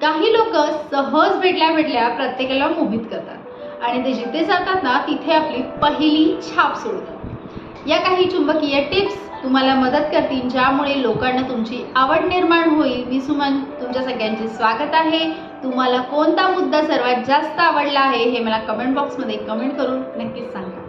काही लोक सहज भेटल्या भेटल्या प्रत्येकाला मोहित करतात. आणि ते जिथे जातात ना तिथे आपली पहिली छाप सोडतात. या काही चुंबकीय टिप्स तुम्हाला मदत करतील ज्यामुळे लोकांना तुमची आवड निर्माण होईल. मी सुमन तुमच्या सगळ्यांचे स्वागत आहे. तुम्हाला कोणता मुद्दा सर्वात जास्त आवडला आहे हे मला कमेंट बॉक्समध्ये कमेंट करून नक्कीच सांगा.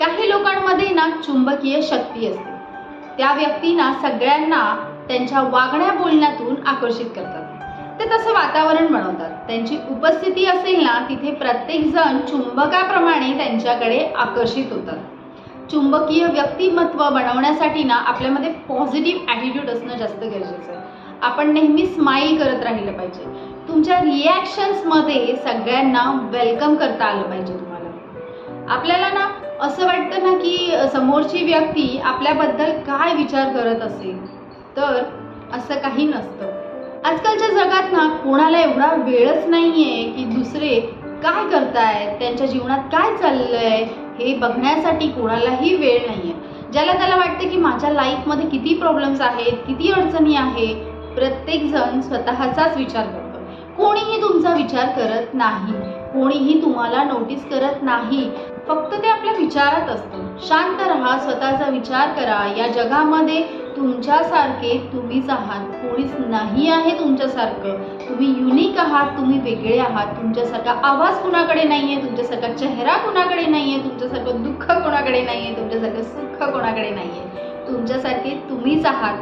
काही लोकांमध्ये ना चुंबकीय शक्ती असते. त्या व्यक्तींना सगळ्यांना त्यांच्या वागण्या बोलण्यातून आकर्षित करतात. ते तसं वातावरण बनवतात. त्यांची उपस्थिती असेल ना तिथे प्रत्येक जण चुंबकाप्रमाणे त्यांच्याकडे आकर्षित होतात. चुंबकीय व्यक्तिमत्व बनवण्यासाठी ना आपल्यामध्ये पॉझिटिव्ह ॲटिट्यूड असणं जास्त गरजेचं आहे. आपण नेहमी स्माईल करत राहिलं पाहिजे. तुमच्या रिॲक्शन्समध्ये सगळ्यांना वेलकम करता आलं पाहिजे तुम्हाला. आपल्याला ना असं वाटतं ना की समोरची व्यक्ती आपल्याबद्दल काय विचार करत असेल तर असं काही नसतं. आजकालच्या जगात ना कोणाला एवढा वेळच नाही आहे की दुसरे काय करतायत त्यांच्या जीवनात काय चाललंय हे बघण्यासाठी कोणालाही वेळ नाही आहे ज्याला त्याला वाटतं की माझ्या लाईफमध्ये किती प्रॉब्लेम्स आहेत किती अडचणी आहे प्रत्येकजण स्वतःचाच विचार करतो. कोणीही तुमचा विचार करत नाही कोणीही तुम्हाला नोटीस करत नाही फक्त ते आपल्या विचारात असतं. शांत राहा स्वतःचा विचार करा या जगामध्ये तुमच्यासारखे तुम्हीच आहात कोणीच नाही आहे तुमच्यासारखं. तुम्ही युनिक आहात तुम्ही वेगळे आहात. तुमच्यासारखा आवाज कुणाकडे नाही आहे तुमच्यासारखा चेहरा कुणाकडे नाही आहे तुमच्यासारखं दुःख कोणाकडे नाही आहे तुमच्यासारखं सुख कोणाकडे नाही आहे तुमच्यासारखे तुम्हीच आहात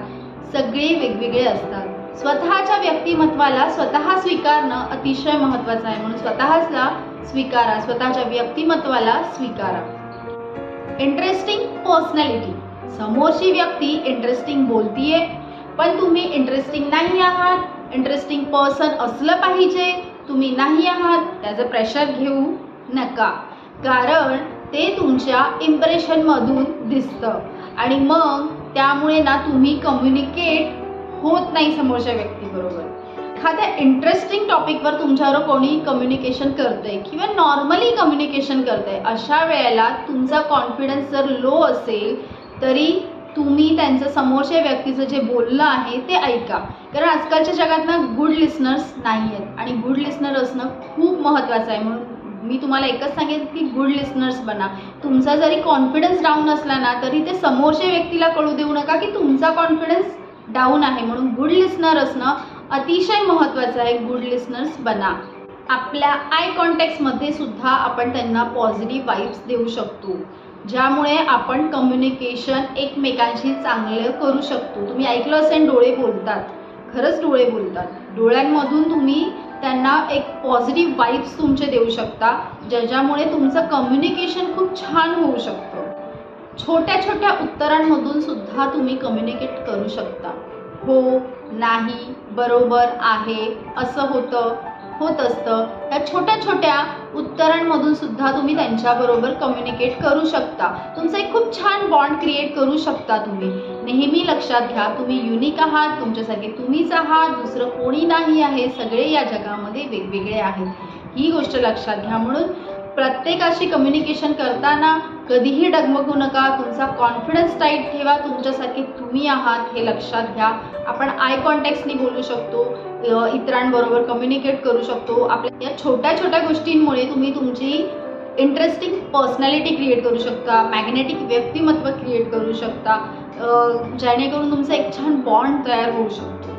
सगळे वेगवेगळे असतात. स्वतःच्या व्यक्तिमत्वाला स्वतः स्वीकारणं अतिशय महत्त्वाचं आहे. म्हणून स्वतःला स्वीकारा. स्वतःच्या व्यक्तिमत्वाला स्वीकारा. इंटरेस्टिंग पर्सनॅलिटी समोरची व्यक्ती इंटरेस्टिंग बोलतीये पण तुम्ही इंटरेस्टिंग नाही आहात. इंटरेस्टिंग पर्सन असलं पाहिजे. तुम्ही नाही आहात. त्याचं प्रेशर घेऊ नका. कारण ते तुमच्या इम्प्रेशनमधून दिसतं. आणि मग त्यामुळे ना तुम्ही कम्युनिकेट होत नाही समोरच्या व्यक्तीबरोबर एखाद्या इंटरेस्टिंग टॉपिकवर तुमच्यावर कोणी कम्युनिकेशन करतंय किंवा नॉर्मली कम्युनिकेशन करतंय अशा वेळेला तुमचा कॉन्फिडन्स जर लो असेल तरी तुम्ही त्यांचं समोरच्या व्यक्तीचं जे बोललं आहे ते ऐका. कारण आजकालच्या जगात ना गुड लिसनर्स नाही आहेत आणि गुड लिसनर असणं खूप महत्त्वाचं आहे. म्हणून मी तुम्हाला एकच सांगेन की गुड लिसनर्स बना. तुमचा जरी कॉन्फिडन्स डाऊन असला ना तरी ते समोरच्या व्यक्तीला कळू देऊ नका की तुमचा कॉन्फिडन्स डाऊन आहे. म्हणून गुड लिसनर असणं अतिशय महत्त्वाचं आहे. गुड लिसनर्स बना. आपल्या आय कॉन्टॅक्ट्समध्ये सुद्धा आपण त्यांना पॉझिटिव्ह वाईब्स देऊ शकतो. ज्यामुळे आपण कम्युनिकेशन एकमेकांशी चांगलं करू शकतो. तुम्ही ऐकलं असेल डोळे बोलतात. खरंच डोळे बोलतात. डोळ्यांमधून तुम्ही त्यांना एक पॉझिटिव्ह वाईब्स तुमचे देऊ शकता ज्याच्यामुळे तुमचं कम्युनिकेशन खूप छान होऊ शकतं. छोट्या छोट्या उत्तरांमधून सुद्धा तुम्ही कम्युनिकेट करू शकता. हो नाही बरोबर आहे असं होतं. होत असतं. या छोट्या छोट्या उत्तरांमधून सुद्धा तुम्ही त्यांच्याबरोबर कम्युनिकेट करू शकता. तुमचा एक खूप छान बॉन्ड क्रिएट करू शकता तुम्ही. नेहमी लक्षात घ्या तुम्ही युनिक आहात तुमच्यासारखे तुम्हीच आहात दुसरं कोणी नाही आहे. सगळे या जगामध्ये वेगवेगळे आहेत. ही गोष्ट लक्षात घ्या म्हणून प्रत्येकाशी कम्युनिकेशन करताना कधीही डगमगू नका. तुमचा कॉन्फिडन्स टाईट ठेवा. तुमच्यासारखे तुम्ही आहात हे लक्षात घ्या. आपण आय कॉन्टॅक्टनी बोलू शकतो. इतरांबरोबर कम्युनिकेट करू शकतो. आपल्या या छोट्या छोट्या गोष्टींमुळे तुम्ही तुमची इंटरेस्टिंग पर्सनॅलिटी क्रिएट करू शकता मॅग्नेटिक व्यक्तिमत्व क्रिएट करू शकता जेणेकरून तुमचा एक छान बॉन्ड तयार होऊ शकतो.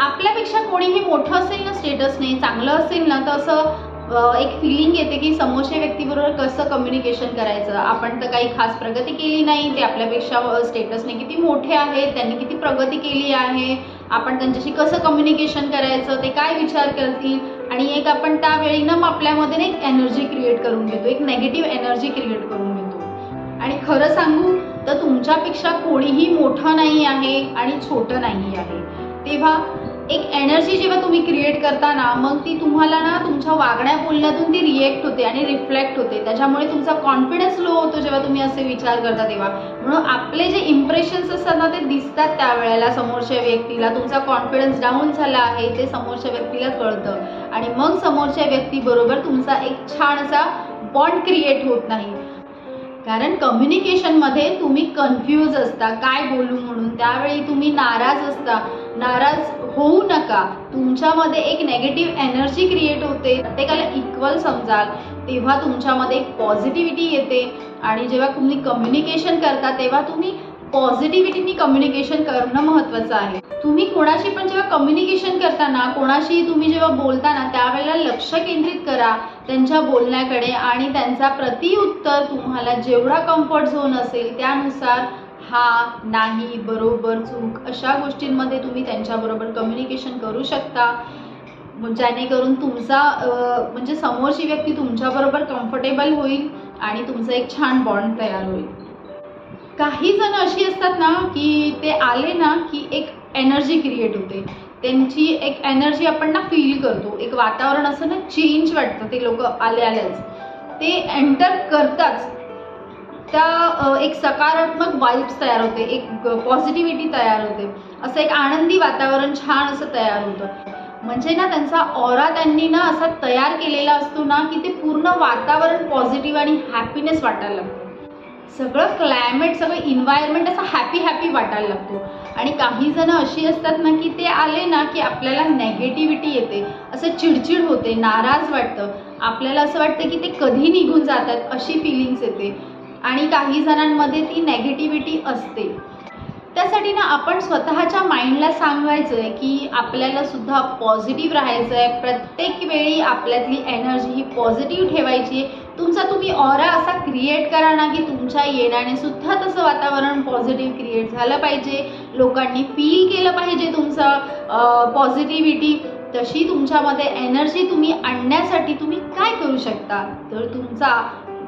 आपल्यापेक्षा कोणीही मोठं असेल ना स्टेटसने चांगलं असेल ना तर असं एक फिलिंग येते की समोरच्या व्यक्तीबरोबर कसं कम्युनिकेशन करायचं? आपण तर काही खास प्रगती केली नाही ते आपल्यापेक्षा स्टेटसने किती मोठे आहेत त्यांनी किती प्रगती केली आहे आपण त्यांच्याशी कसं कम्युनिकेशन करायचं ते काय विचार करतील? आणि एक आपण त्यावेळी ना मग आपल्यामध्ये एक एनर्जी क्रिएट करून घेतो एक नेगेटिव्ह एनर्जी क्रिएट करून घेतो. आणि खरं सांगू तर तुमच्यापेक्षा कोणीही मोठं नाही आहे आणि छोटं नाही आहे. तेव्हा एक एनर्जी जेव्हा तुम्ही क्रिएट करता ना मग ती तुम्हाला ना तुमच्या वागण्या बोलण्यातून ती रिएक्ट होते आणि रिफ्लेक्ट होते. त्याच्यामुळे तुमचा कॉन्फिडन्स लो होतो जेव्हा तुम्ही असे विचार करता तेव्हा. म्हणून आपले जे इम्प्रेशन्स असतात ना ते दिसतात त्यावेळेला समोरच्या व्यक्तीला. तुमचा कॉन्फिडन्स डाऊन झाला आहे ते समोरच्या व्यक्तीला कळतं. आणि मग समोरच्या व्यक्तीबरोबर तुमचा एक छान असा बॉन्ड क्रिएट होत नाही. कारण कम्युनिकेशनमध्ये तुम्ही कन्फ्यूज असता काय बोलू म्हणून त्यावेळी तुम्ही नाराज असता. नाराज होऊ नका. तुमच्यामध्ये एक नेगेटिव्ह एनर्जी क्रिएट होते. प्रत्येकाला इक्वल समजाल. तेव्हा तुमच्यामध्ये एक पॉझिटिव्हिटी येते. आणि जेव्हा तुम्ही कम्युनिकेशन करता तेव्हा तुम्ही पॉझिटिव्हिटीनी कम्युनिकेशन करणं महत्त्वाचं आहे. तुम्ही कोणाशी पण जेव्हा कम्युनिकेशन करताना कोणाशी तुम्ही जेव्हा बोलताना त्यावेळेला लक्ष केंद्रित करा त्यांच्या बोलण्याकडे आणि त्यांचा प्रतिउत्तर तुम्हाला जेवढा कम्फर्ट झोन असेल त्यानुसार हा नाही बरोबर चूक अशा गोष्टींमध्ये तुम्ही त्यांच्याबरोबर कम्युनिकेशन करू शकता. जेणेकरून तुमचा म्हणजे समोरची व्यक्ती तुमच्याबरोबर कम्फर्टेबल होईल आणि तुमचं एक छान बॉन्ड तयार होईल. काही जण अशी असतात ना की ते आले ना की एक एनर्जी क्रिएट होते. त्यांची एक एनर्जी आपण ना फील करतो. एक वातावरण असं ना चेंज वाटतं. ते लोक आले आलेच. ते एंटर करताच त्या एक सकारात्मक वाईब्स तयार होते. एक पॉझिटिव्हिटी तयार होते. असं एक आनंदी वातावरण छान असं तयार होतं. म्हणजे ना त्यांचा ऑरा त्यांनी ना असा तयार केलेला असतो ना की ते पूर्ण वातावरण पॉझिटिव्ह आणि हॅपीनेस वाटायला लागतं. सगळं क्लायमेट सगळं इन्व्हायरमेंट असं हॅपी हॅपी वाटायला लागतो. आणि काही जणं अशी असतात ना की ते आले ना की आपल्याला नेगेटिव्हिटी येते. असं चिडचिड होते नाराज वाटतं. आपल्याला असं वाटतं की ते कधी निघून जातात अशी फिलिंग्स येते. आणि काही जणांमध्ये ती नेगेटिव्हिटी असते. त्यासाठी ना आपण स्वतःच्या माइंडला सांगायचं आहे की आपल्याला सुद्धा पॉझिटिव्ह राहायचं आहे प्रत्येक वेळी आपल्यातली एनर्जी ही पॉझिटिव्ह ठेवायची आहे. तुमचा तुम्ही ऑरा असा क्रिएट करा ना की तुमच्या येण्याने सुद्धा तसं वातावरण पॉझिटिव्ह क्रिएट झालं पाहिजे. लोकांनी फील केलं पाहिजे तुमचं पॉझिटिव्हिटी तशी तुमच्यामध्ये एनर्जी तुम्ही आणण्यासाठी तुम्ही काय करू शकता? तर तुमचा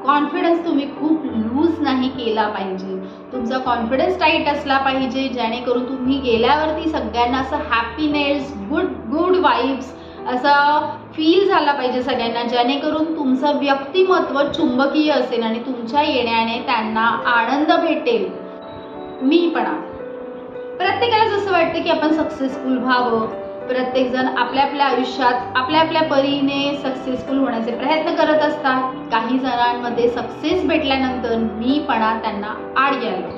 कॉन्फिडन्स तुम्ही खूप लूज नाही केला पाहिजे. तुमचा कॉन्फिडन्स टाईट असला पाहिजे जेणेकरून तुम्ही गेल्यावरती सगळ्यांना असं हॅपीनेस गुड गुड वाईब्स असं फील झाला पाहिजे सगळ्यांना जेणेकरून तुमचं व्यक्तिमत्व चुंबकीय असेल आणि तुमच्या येण्याने त्यांना आनंद भेटेल. मीपणा प्रत्येकाला जसं वाटतं की आपण सक्सेसफुल व्हावं. प्रत्येकजण आपल्या आपल्या आयुष्यात आपल्या आपल्या परीने सक्सेसफुल होण्याचे प्रयत्न करत असतात. काही जणांमध्ये सक्सेस भेटल्यानंतर मीपणा त्यांना आड यायला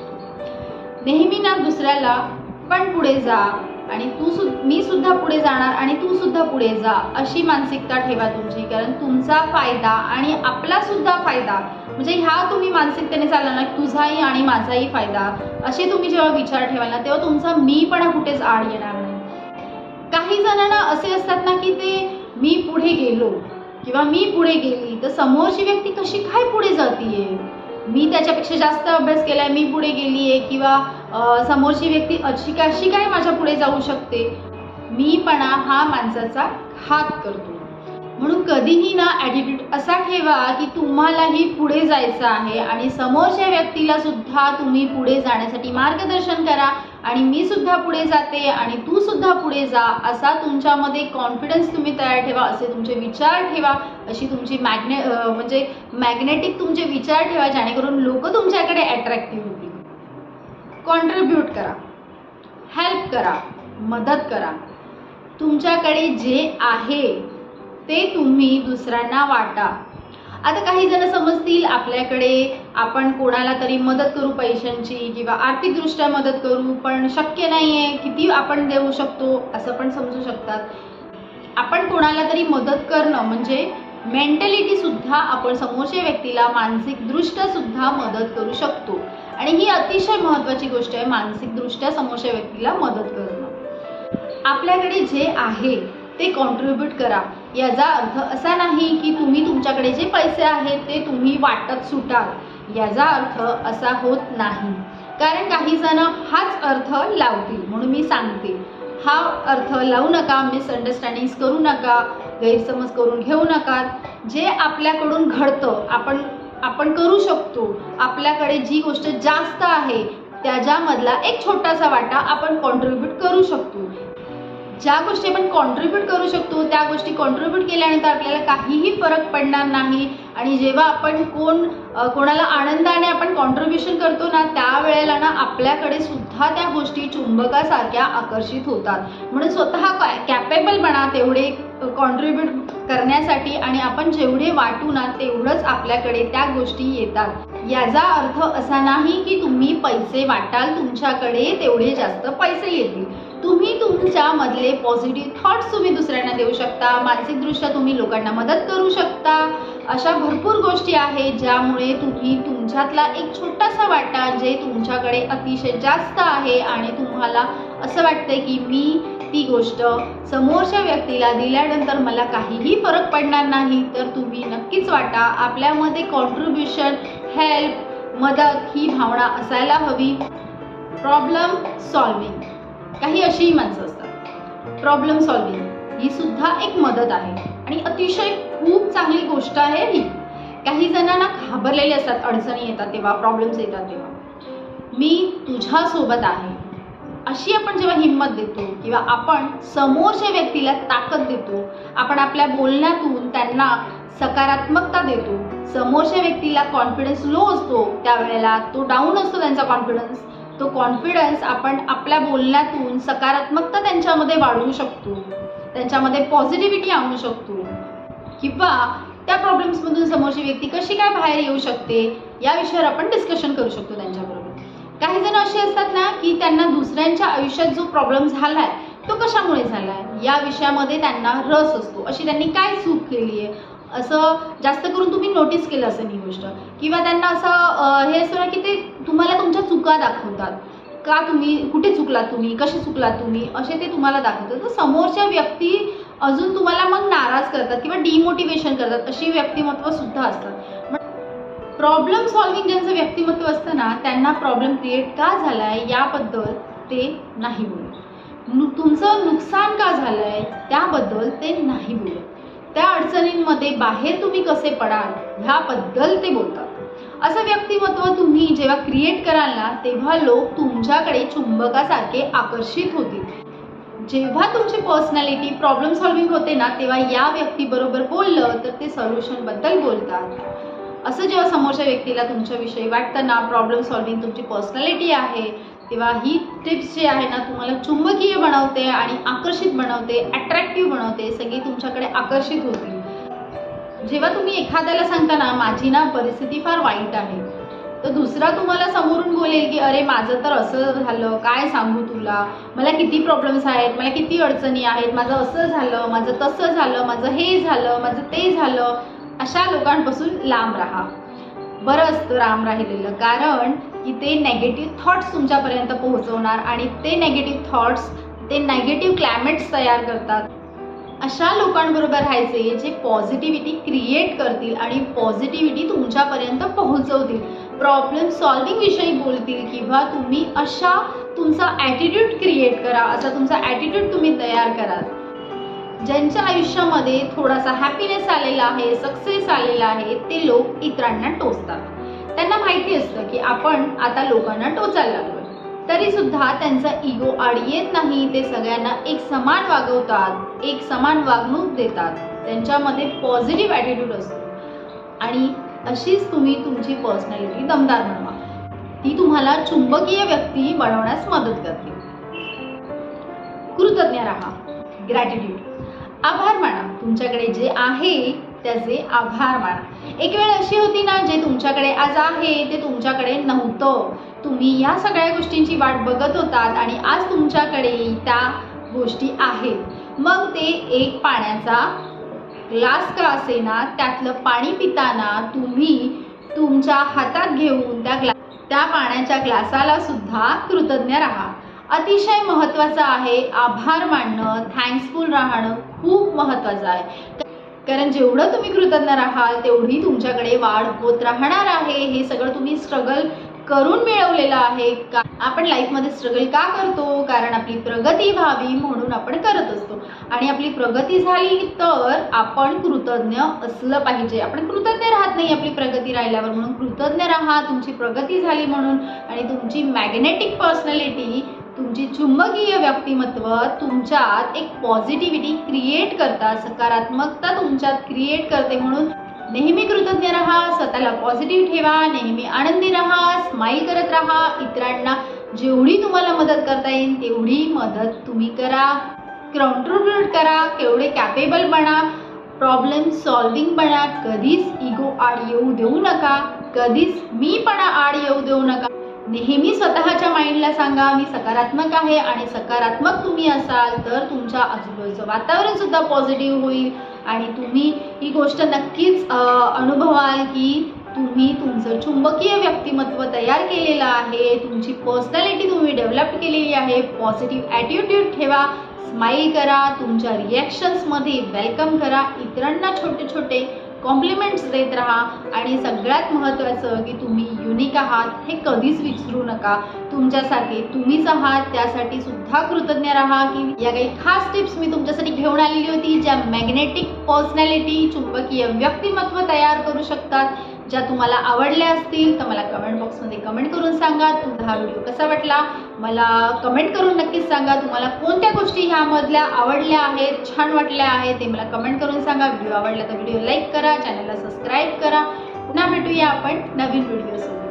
नेहमी ना दुसऱ्याला पण पुढे जा. आणि तू सु मी सुद्धा पुढे जाणार आणि तू सुद्धा पुढे जा अशी मानसिकता ठेवा तुमची. कारण तुमचा फायदा आणि आपला सुद्धा फायदा म्हणजे ह्या तुम्ही मानसिकतेने चालला ना तुझाही आणि माझाही फायदा असे तुम्ही जेव्हा विचार ठेवाल ना तेव्हा तुमचा मी पण कुठेच आड येणार नाही. काही जणांना असे असतात ना की ते मी पुढे गेलो किंवा मी पुढे गेली तर समोरची व्यक्ती कशी काय पुढे जातीये? मी त्याच्यापेक्षा जास्त अभ्यास केलाय मी पुढे गेली आहे किंवा समोरची व्यक्ती अशी कशी काय माझ्या पुढे जाऊ शकते? मीपणा हा माणसाचा घात करतो. म्हणून कधीही ना ॲटिट्यूड असा ठेवा की तुम्हालाही पुढे जायचं आहे आणि समोरच्या व्यक्तीला सुद्धा तुम्ही पुढे जाण्यासाठी मार्गदर्शन करा. आणि मी सुद्धा पुढे जाते आणि तू सुद्धा पुढे जा असा तुमच्यामध्ये कॉन्फिडन्स तुम्ही तयार ठेवा असे तुमचे विचार ठेवा अशी तुमची मॅग्ने म्हणजे मॅग्नेटिक तुमचे विचार ठेवा जेणेकरून लोक तुमच्याकडे अट्रॅक्टिव्ह होतील. कॉन्ट्रीब्यूट करा. हेल्प करा. मदत करा. तुमच्याकडे जे आहे ते तुम्ही दुसऱ्यांना वाटा. आता काही जण समजतील आपल्याकडे आपण कोणाला तरी मदत करू पैशांची किंवा आर्थिकदृष्ट्या मदत करू पण शक्य नाही आहे किती आपण देऊ शकतो असं पण समजू शकतात. आपण कोणाला तरी मदत करणं म्हणजे मेंटॅलिटी सुद्धा आपण समोरच्या व्यक्तीला मानसिकदृष्ट्या सुद्धा मदत करू शकतो. आणि ही अतिशय महत्त्वाची गोष्ट आहे मानसिकदृष्ट्या समोरच्या व्यक्तीला मदत करणं. आपल्याकडे जे आहे ते कॉन्ट्रीब्यूट करा. याचा अर्थ असा नाही की तुम्ही तुमच्याकडे जे पैसे आहेत ते तुम्ही वाटत सुटाल. याचा अर्थ असा होत नाही. कारण काही जण हाच अर्थ लावतील म्हणून मी सांगते. हा अर्थ लावू नका मिसअंडरस्टँडिंग्स करू नका गैरसमज करून घेऊ नका. जे आपल्याकडून घडतं आपण आपण करू शकतो. आपल्याकडे जी गोष्ट जास्त आहे त्याच्यामधला एक छोटासा वाटा आपण कॉन्ट्रीब्यूट करू शकतो. ज्या गोष्टी आपण कॉन्ट्रीब्यूट करू शकतो त्या गोष्टी कॉन्ट्रीब्यूट केल्यानंतर आपल्याला काहीही फरक पडणार नाही. आणि जेव्हा आपण कोण कोणाला आनंदाने आपण कॉन्ट्रीब्युशन करतो ना त्यावेळेला ना आपल्याकडे सुद्धा त्या गोष्टी चुंबकासारख्या आकर्षित होतात. म्हणून स्वतः कॅपेबल बना तेवढे कॉन्ट्रीब्यूट करण्यासाठी आणि आपण जेवढे वाटू ना तेवढंच आपल्याकडे त्या गोष्टी येतात. याचा अर्थ असा नाही की तुम्ही पैसे वाटाल तुमच्याकडे तेवढे जास्त पैसे येतील. तुम्ही तुमच्या मधले पॉझिटिव्ह थॉट्स तुम्ही दुसऱ्यांना देऊ शकता. मानसिकदृष्ट्या तुम्ही लोकांना मदत करू शकता. अशा भरपूर गोष्टी आहेत ज्यामुळे तुम्ही तुमच्यातला एक छोटासा वाटा जे तुमच्याकडे अतिशय जास्त आहे आणि तुम्हाला असं वाटतंय की मी ती गोष्ट समोरच्या व्यक्तीला दिल्यानंतर मला काहीही फरक पडणार नाही तर तुम्ही नक्कीच वाटा. आपल्यामध्ये कॉन्ट्रीब्युशन हेल्प मदत ही भावना असायला हवी. प्रॉब्लेम सॉल्विंग काही अशीही माणसं असतात. प्रॉब्लेम सॉल्विंग ही सुद्धा एक मदत आहे. आणि अतिशय खूप चांगली गोष्ट आहे ही. काही जणांना घाबरलेले असतात अडचणी येतात तेव्हा प्रॉब्लेम्स येतात तेव्हा. मी तुझ्यासोबत आहे. अशी आपण जेव्हा हिंमत देतो किंवा आपण समोरच्या व्यक्तीला ताकद देतो आपण आपल्या बोलण्यातून त्यांना सकारात्मकता देतो समोरच्या व्यक्तीला कॉन्फिडन्स लो असतो त्यावेळेला तो डाऊन असतो त्यांचा कॉन्फिडन्स तो कॉन्फिडन्स आपण आपल्या बोलण्यातून सकारात्मकता त्यांच्यामध्ये वाढवू शकतो. त्यांच्यामध्ये पॉझिटिव्हिटी आणू शकतो. किंवा त्या प्रॉब्लेम्समधून समोरची व्यक्ती कशी काय बाहेर येऊ शकते या विषयावर आपण डिस्कशन करू शकतो त्यांच्याबरोबर. काही जण असे असतात ना की त्यांना दुसऱ्यांच्या आयुष्यात जो प्रॉब्लेम आहे तो कशामुळे झाला आहे या विषयामध्ये त्यांना रस असतो. अशी त्यांनी काय चूक केली आहे असं जास्त करून तुम्ही नोटीस केलं असेल ही गोष्ट. किंवा त्यांना असं हे असं ना की ते तुम्हाला तुमच्या चुका दाखवतात. का तुम्ही कुठे चुकलात तुम्ही कसे चुकलात तुम्ही असे ते तुम्हाला दाखवतात. तर समोरच्या व्यक्ती अजून तुम्हाला मग नाराज करतात किंवा डिमोटिवेशन करतात अशी व्यक्तिमत्व सुद्धा असतात. प्रॉब्लेम सॉल्विंग ज्यांचं व्यक्तिमत्व असतं ना त्यांना प्रॉब्लेम क्रिएट का झाला आहे याबद्दल ते नाही बोलत. नु तुमचं नुकसान का झालं आहे त्याबद्दल ते नाही बोलत. त्या अडचणींमध्ये बाहेर तुम्ही कसे पडाल ह्याबद्दल ते बोलतात. असं व्यक्तिमत्व तुम्ही जेव्हा क्रिएट कराल ना तेव्हा लोक तुमच्याकडे चुंबकासारखे आकर्षित होतील. जेव्हा तुमची पर्सनॅलिटी प्रॉब्लेम सॉल्विंग होते ना तेव्हा या व्यक्तीबरोबर बोललं तर ते सोल्युशनबद्दल बोलतात. असं जेव्हा समोरच्या व्यक्तीला तुमच्याविषयी वाटतं ना प्रॉब्लेम सॉल्विंग तुमची पर्सनॅलिटी आहे तेव्हा ही टिप्स जी आहे ना तुम्हाला चुंबकीय बनवते आणि आकर्षित बनवते अट्रॅक्टिव्ह बनवते सगळी तुमच्याकडे आकर्षित होतील जेव्हा तुम्ही एखाद्याला सांगता ना माझी ना परिस्थिती फार वाईट आहे तर दुसरा तुम्हाला समोरून बोलेल की अरे माझं तर असं झालं काय सांगू तुला? मला किती प्रॉब्लेम्स आहेत मला किती अडचणी आहेत माझं असं झालं माझं तसं झालं माझं हे झालं माझं ते झालं. अशा लोकांपासून लांब राहा. बरं असतं राम राहिलेलं. कारण की ते नेगेटिव्ह थॉट्स तुमच्यापर्यंत पोहोचवणार आणि ते नेगेटिव्ह थॉट्स ते नेगेटिव्ह क्लायमेट्स तयार करतात. अशा लोकांबरोबर राहायचे जे पॉझिटिव्हिटी क्रिएट करतील आणि पॉझिटिव्हिटी तुमच्यापर्यंत पोहोचवतील. प्रॉब्लेम सॉल्विंग विषयी बोलतील किंवा तुम्ही अशा तुमचा ॲटिट्यूड क्रिएट करा असा तुमचा ॲटिट्यूड तुम्ही तयार करा ज्यांच्या आयुष्यामध्ये थोडासा हॅपीनेस आलेला आहे सक्सेस आलेला आहे ते लोक इतरांना टोचतात. त्यांना माहिती असतं की आपण आता लोकांना टोचायला लागलो तरी सुद्धा त्यांचा इगो आड येत नाही ते सगळ्यांना एक समान वागवतात एक समान वागणूक देतात. त्यांच्यामध्ये पॉझिटिव्ह ॲटिट्यूड असतो. आणि अशीच तुम्ही तुमची पर्सनॅलिटी दमदार बनवा. ती तुम्हाला चुंबकीय व्यक्ती बनवण्यास मदत करते. कृतज्ञ राहा. ग्रॅटिट्यूड आभार माना. तुमच्याकडे जे आहे त्याचे आभार माना. एक वेळ अशी होती ना जे तुमच्याकडे आज आहे ते तुमच्याकडे नव्हतं. तुम्ही या सगळ्या गोष्टींची वाट बघत होतात आणि आज तुमच्याकडे त्या गोष्टी आहेत. मग ते एक पाण्याचा ग्लास का असेना त्यातलं पाणी पिताना तुम्ही तुमच्या हातात घेऊन त्या ग्ला त्या पाण्याच्या ग्लासाला सुद्धा कृतज्ञ राहा. अतिशय महत्त्वाचं आहे आभार मानणं थँक्सफुल राहणं खूप महत्त्वाचं आहे. कारण जेवढं तुम्ही कृतज्ञ राहाल तेवढी तुमच्याकडे वाढ होत राहणार आहे. हे सगळं तुम्ही स्ट्रगल करून मिळवलेलं आहे. का आपण लाईफमध्ये स्ट्रगल का करतो? कारण आपली प्रगती व्हावी म्हणून आपण करत असतो. आणि आपली प्रगती झाली तर आपण कृतज्ञ असलं पाहिजे. आपण कृतज्ञ राहत नाही आपली प्रगती राहिल्यावर. म्हणून कृतज्ञ राहा. तुमची प्रगती झाली म्हणून. आणि तुमची मॅग्नेटिक पर्सनॅलिटी तुमची चुंबकीय व्यक्तिमत्व तुमच्यात एक पॉझिटिव्हिटी क्रिएट करतात सकारात्मकता तुमच्यात क्रिएट करते म्हणून नेहमी कृतज्ञ राहा स्वतःला पॉझिटिव्ह ठेवा नेहमी आनंदी राहा स्माईल करत राहा. इतरांना जेवढी तुम्हाला मदत करता येईल तेवढी मदत तुम्ही करा. कॉन्ट्रीब्यूट करा केवढे कॅपेबल बना. प्रॉब्लेम सॉल्विंग बना. कधीच इगो आड येऊ देऊ नका. कधीच मीपणा आड येऊ देऊ नका. नेहमी स्वतःच्या माइंडला सांगा मी सकारात्मक आहे आणि सकारात्मक तुम्ही असाल तर तुमच्या आजूबाजूचं वातावरण सुद्धा पॉझिटिव्ह होईल. आणि तुम्ही ही गोष्ट नक्कीच अनुभवाल की तुम्ही तुमचं चुंबकीय व्यक्तिमत्व तयार केलेलं आहे तुमची पर्सनॅलिटी तुम्ही डेव्हलप केलेली आहे. पॉझिटिव्ह ॲटिट्यूड ठेवा स्माईल करा तुमच्या रिॲक्शन्समध्ये वेलकम करा इतरांना छोटे छोटे कॉम्प्लिमेंट्स देत राहा. आणि सगळ्यात महत्त्वाचं की तुम्ही युनिक आहात हे कधीच विसरू नका. तुमच्यासारखे तुम्हीच आहात त्यासाठी सुद्धा कृतज्ञ राहा. की या काही खास टिप्स मी तुमच्यासाठी घेऊन आलेली होती ज्या मॅग्नेटिक पर्सनॅलिटी चुंबकीय व्यक्तिमत्व तयार करू शकतात. ज्या तुम्हाला आवडल्या असतील तर मला कमेंट बॉक्समध्ये कमेंट करून सांगा. तुमचा हा व्हिडिओ कसा वाटला? मला कमेंट करून नक्कीच सांगा. तुम्हाला कोणत्या गोष्टी ह्यामधल्या आवडल्या आहेत छान वाटल्या आहेत ते मला कमेंट करून सांगा. व्हिडिओ आवडला तर व्हिडिओ लाईक करा चॅनलला सबस्क्राईब करा. पुन्हा भेटूया आपण नवीन व्हिडिओसोबत